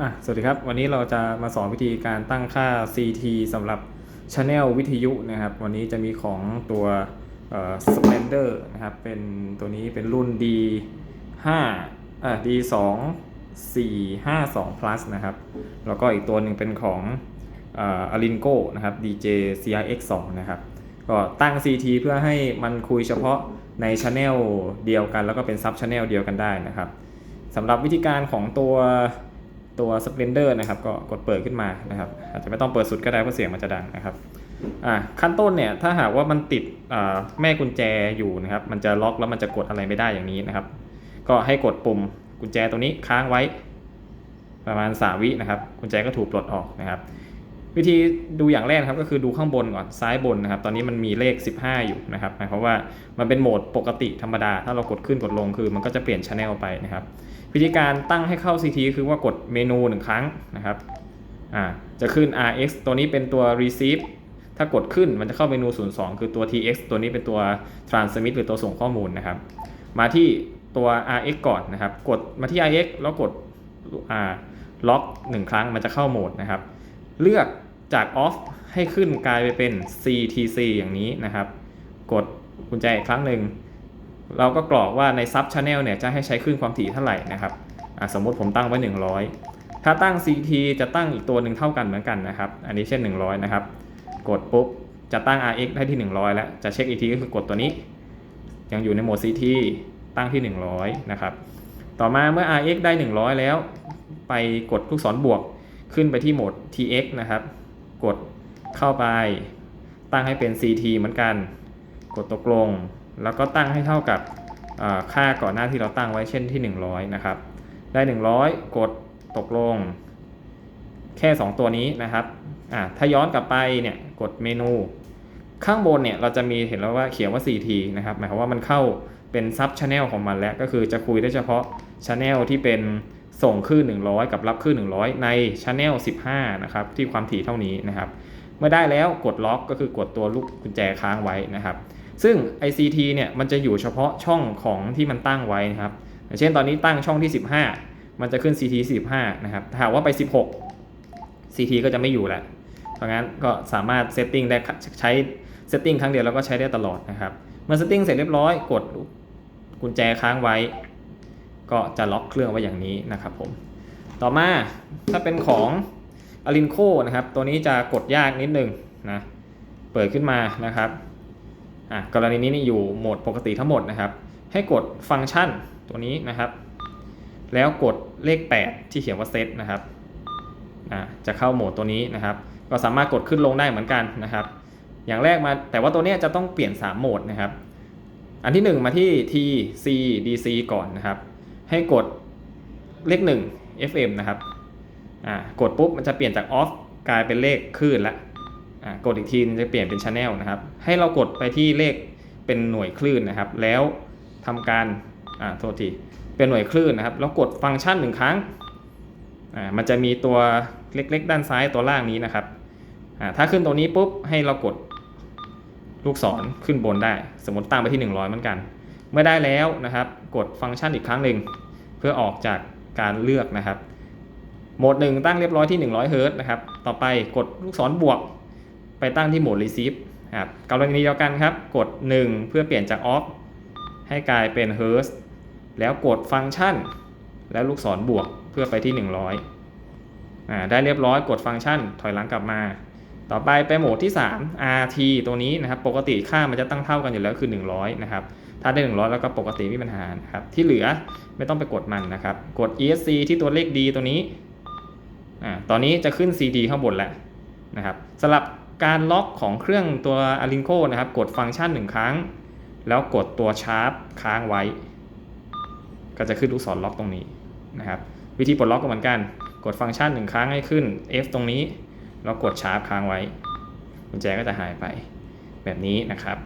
อะสวัสดีครับ วันนี้เราจะมาสอนวิธีการตั้งค่า CT สำหรับ Channel วิทยุนะครับ วันนี้จะมีของตัวเอ่อ Splendor นะครับ เป็นตัวนี้เป็นรุ่น D 5อะ D 2 4 5 2 plus นะครับ แล้วก็อีกตัวหนึ่งเป็นของเอ่อ Alinco นะครับ DJ CRX 2นะครับ ก็ตั้ง CT เพื่อให้มันคุยเฉพาะใน Channel เดียวกัน แล้วก็เป็น Sub Channel เดียวกันได้นะครับสำหรับวิธีการของตัว ตัว Splendor นะครับก็กดเปิดขึ้นมานะครับอาจจะไม่ต้องเปิดสุดก็ได้เพราะเสียงมันจะดังนะครับอ่าขั้นต้นเนี่ยถ้าหากว่ามันติดแม่กุญแจอยู่นะครับมันจะล็อกแล้วมันจะกดอะไรไม่ได้อย่างนี้นะครับ ก็ให้กดปุ่มกุญแจตัวนี้ค้างไว้ประมาณ3วินะครับกุญแจก็ถูกปลดออกนะครับ วิธีดูอย่างแรกครับก็คือดูข้างบนก่อนซ้ายบนนะครับ ตอนนี้มันมีเลข 15 อยู่นะครับหมายความว่ามันเป็นโหมดปกติธรรมดา ถ้าเรากดขึ้นกดลงคือ มันก็จะเปลี่ยนช anel ไปนะครับ วิธีการตั้งให้เข้า CT คือว่ากดเมนูหนึ่งครั้งนะครับอ่าจะขึ้น RX ตัวนี้เป็นตัว receive ถ้ากดขึ้นมันจะเข้าเมนู 02 คือตัว TX ตัวนี้เป็นตัว transmit หรือตัวส่งข้อมูลนะครับ มาที่ตัว RX ก่อนนะครับ กดมาที่ RX แล้วกดล็อกหนึ่งครั้งมันจะเข้าโหมดนะครับ เลือก จาก off ให้ขึ้นกลายไปเป็น CTC อย่างนี้นะครับ กดกุญแจอีกครั้งหนึ่ง เราก็กรอกว่าใน sub channel เนี่ยจะให้ใช้คลื่นความถี่เท่าไหร่นะครับอะสมมติผมตั้งไว้ 100 ถ้าตั้ง CT จะตั้งอีกตัวหนึ่งเท่ากันเหมือนกันนะครับ อันนี้เช่น 100 นะครับ กดปุ๊บจะตั้ง RX ได้ที่ 100 แล้ว จะเช็คอีกทีก็คือกดตัวนี้ ยังอยู่ในโหมด CT ตั้งที่ 100 นะครับ ต่อมาเมื่อ RX ได้ 100 แล้ว ไปกดลูกศรบวกขึ้นไปที่โหมด TX นะครับ กดเข้าไป ตั้งให้เป็น CT เหมือนกัน กดตกลง แล้วก็ตั้งให้เท่ากับค่าก่อนหน้าที่เราตั้งไว้เช่นที่ 100 นะครับ ได้ 100 กดตกลง แค่ 2 ตัวนี้นะครับถ้าย้อนกลับไปเนี่ยกดเมนู ข้างบนเนี่ยเราจะมีเห็นแล้วว่าเขียนว่า CT นะครับหมายความว่ามันเข้าเป็นซับช anel ของมันแล้วก็คือจะคุยได้เฉพาะช anel ที่เป็น ส่งคลื่น100 กับรับคลื่น100 ในช anel 15 นะครับ ที่ความถี่เท่านี้นะครับ เมื่อได้แล้วกดล็อกก็คือกดตัวลูกกุญแจค้างไว้นะครับ ซึ่ง ICT เนี่ยมันจะอยู่เฉพาะช่องของที่มันตั้งไว้นะครับเช่นตอนนี้ตั้งช่องที่ 15 มันจะขึ้น CT 15 นะครับถ้าว่าไป 16 CT ก็จะไม่อยู่แล้วเพราะงั้นก็สามารถเซตติ้งได้ใช้เซตติ้งครั้งเดียวแล้วก็ใช้ได้ตลอดนะครับ เมื่อเซตติ้งเสร็จเรียบร้อยกดกุญแจค้างไว้ ก็จะล็อกเครื่องไว้อย่างนี้นะครับผม ต่อมาถ้าเป็นของ a l i n c o นะครับ ตัวนี้จะกดยากนิดนึงนะเปิดขึ้นมานะครับอะกรณีนี้นี่อยู่โหมดปกติทั้งหมดนะครับ ให้กดฟังก์ชันตัวนี้นะครับ แล้วกดเลข 8 ที่เขียนว่าเซตนะครับอะจะเข้าโหมดตัวนี้นะครับ ก็สามารถกดขึ้นลงได้เหมือนกันนะครับ อย่างแรกมาแต่ว่าตัวนี้จะต้องเปลี่ยน 3 โหมดนะครับ อันที่ 1 มาที่ T C D C ก่อนนะครับ ให้กดเลข 1 FM นะครับอ่ากดปุ๊บมันจะเปลี่ยนจาก off กลายเป็นเลขคลื่นละอ่ากดอีกทีจะเปลี่ยนเป็น channel นะครับ ให้เรากดไปที่เลขเป็นหน่วยคลื่นนะครับ แล้วทำการอ่าโทษทีเป็นหน่วยคลื่นนะครับแล้วกดฟังก์ชันหนึ่งครั้งอ่ามันจะมีตัวเล็กๆ ด้านซ้ายตัวล่างนี้นะครับอ่าถ้าขึ้นตัวนี้ปุ๊บให้เรากดลูกศรขึ้นบนได้ สมมติตั้งไปที่ 100เหมือนกัน เมื่อได้แล้วนะครับ กดฟังก์ชันอีกครั้งหนึ่ง พื่อออกจากการเลือกนะครับ โหมด1ตั้งเรียบร้อยที่ 100เฮิรตนะครับ ต่อไปกดลูกศรบวก ไปตั้งที่โหมด receive ครับกรณีเดียวกันครับ กด 1 เพื่อเปลี่ยนจาก off ให้กลายเป็นเฮิรตแล้วกดฟังก์ชัน แล้วลูกศรบวกเพื่อไปที่ 100อ่าได้เรียบร้อยกดฟังก์ชัน ถอยหลังกลับมาต่อไปไปโหมดที่ 3 RT ตัวนี้นะครับ ปกติค่ามันจะตั้งเท่ากันอยู่แล้วคือ 100 นะครับ ถ้าได้ 100 แล้วก็ปกติไม่มีปัญหานะครับ ที่เหลือไม่ต้องไปกดมันนะครับ กด ESC ที่ตัวเลข D ตัวนี้อ่าตอนนี้จะขึ้น CD ข้างบนแล้วนะครับสำหรับการล็อกของเครื่องตัว a l i n c o นะครับ กดฟังก์ชันหนึ่งครั้ง แล้วกดตัวชาร์ปค้างไว้ ก็จะขึ้นลูกศรล็อกตรงนี้นะครับ วิธีปลดล็อกก็เหมือนกัน กดฟังก์ชันหนึ่งครั้งให้ขึ้น F ตรงนี้ แล้วกดชาร์ปค้างไว้กุญแจก็จะหายไปแบบนี้นะครับ